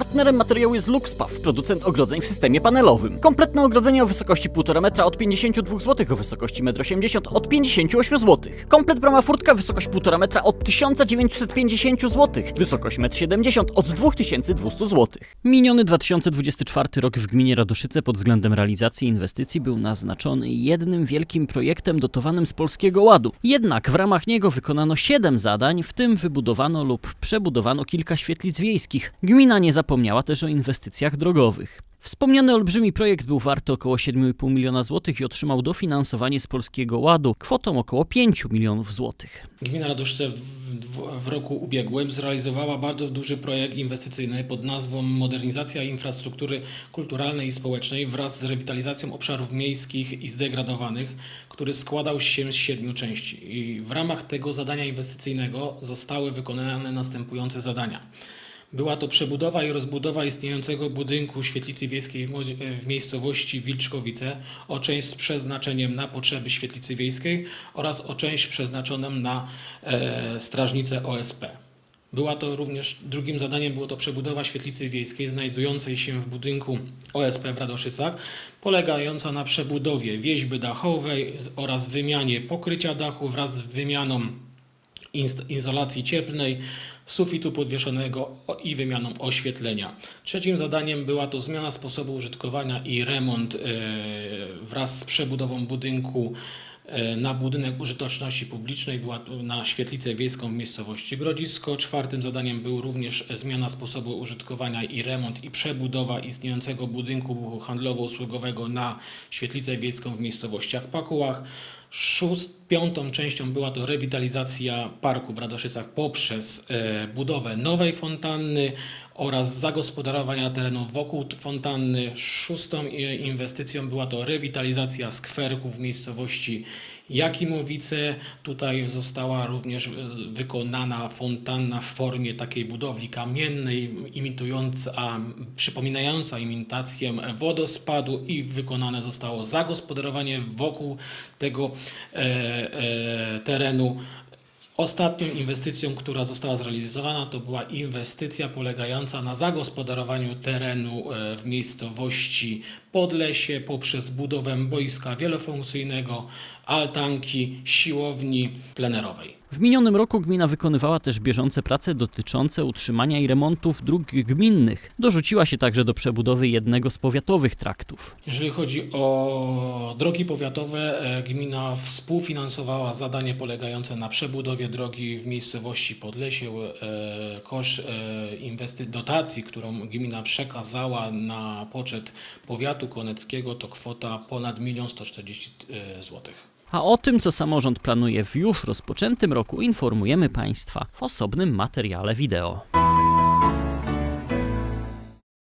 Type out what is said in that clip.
Partnerem materiału jest Luxpaw, producent ogrodzeń w systemie panelowym. Kompletne ogrodzenie o wysokości 1,5 metra od 52 zł, o wysokości 1,80 m od 58 zł. Komplet brama furtka, wysokość 1,5 metra od 1950 zł, wysokość 1,70 m od 2200 zł. Miniony 2024 rok w gminie Radoszyce pod względem realizacji inwestycji był naznaczony jednym wielkim projektem dotowanym z Polskiego Ładu. Jednak w ramach niego wykonano 7 zadań, w tym wybudowano lub przebudowano kilka świetlic wiejskich. Gmina nie też o inwestycjach drogowych. Wspomniany olbrzymi projekt był warty około 7,5 miliona złotych i otrzymał dofinansowanie z Polskiego Ładu kwotą około 5 milionów złotych. Gmina Radoszyce w, w, w roku ubiegłym zrealizowała bardzo duży projekt inwestycyjny pod nazwą Modernizacja infrastruktury kulturalnej i społecznej wraz z rewitalizacją obszarów miejskich i zdegradowanych, który składał się z siedmiu części. I w ramach tego zadania inwestycyjnego zostały wykonane następujące zadania. Była to przebudowa i rozbudowa istniejącego budynku świetlicy wiejskiej w, miejscowości Wilczkowice o część z przeznaczeniem na potrzeby świetlicy wiejskiej oraz o część przeznaczoną na e, strażnicę OSP. Była to również, drugim zadaniem było to przebudowa świetlicy wiejskiej znajdującej się w budynku OSP w Radoszycach, polegająca na przebudowie wieźby dachowej oraz wymianie pokrycia dachu wraz z wymianą izolacji cieplnej, sufitu podwieszonego i wymianą oświetlenia. Trzecim zadaniem była to zmiana sposobu użytkowania i remont e, wraz z przebudową budynku e, na budynek użyteczności publicznej, była na świetlicę wiejską w miejscowości Grodzisko. Czwartym zadaniem był również zmiana sposobu użytkowania i remont i przebudowa istniejącego budynku handlowo-usługowego na świetlicę wiejską w miejscowościach Pakułach. Szóst, piątą częścią była to rewitalizacja parku w Radoszycach poprzez e, budowę nowej fontanny oraz zagospodarowania terenów wokół fontanny. Szóstą e, inwestycją była to rewitalizacja skwerku w miejscowości Jakimowice. Tutaj została również e, wykonana fontanna w formie takiej budowli kamiennej, imitująca, przypominająca imitację wodospadu i wykonane zostało zagospodarowanie wokół tego e, e, terenu. Ostatnią inwestycją, która została zrealizowana, to była inwestycja polegająca na zagospodarowaniu terenu e, w miejscowości Podlesie poprzez budowę boiska wielofunkcyjnego, altanki, siłowni plenerowej. W minionym roku gmina wykonywała też bieżące prace dotyczące utrzymania i remontów dróg gminnych. Dorzuciła się także do przebudowy jednego z powiatowych traktów. Jeżeli chodzi o drogi powiatowe, e, gmina współfinansowała zadanie polegające na przebudowie drogi w miejscowości Podlesie. E, Koszt e, dotacji, którą gmina przekazała na poczet powiatu koneckiego to kwota ponad 1 140 zł. A o tym, co samorząd planuje w już rozpoczętym roku, informujemy Państwa w osobnym materiale wideo.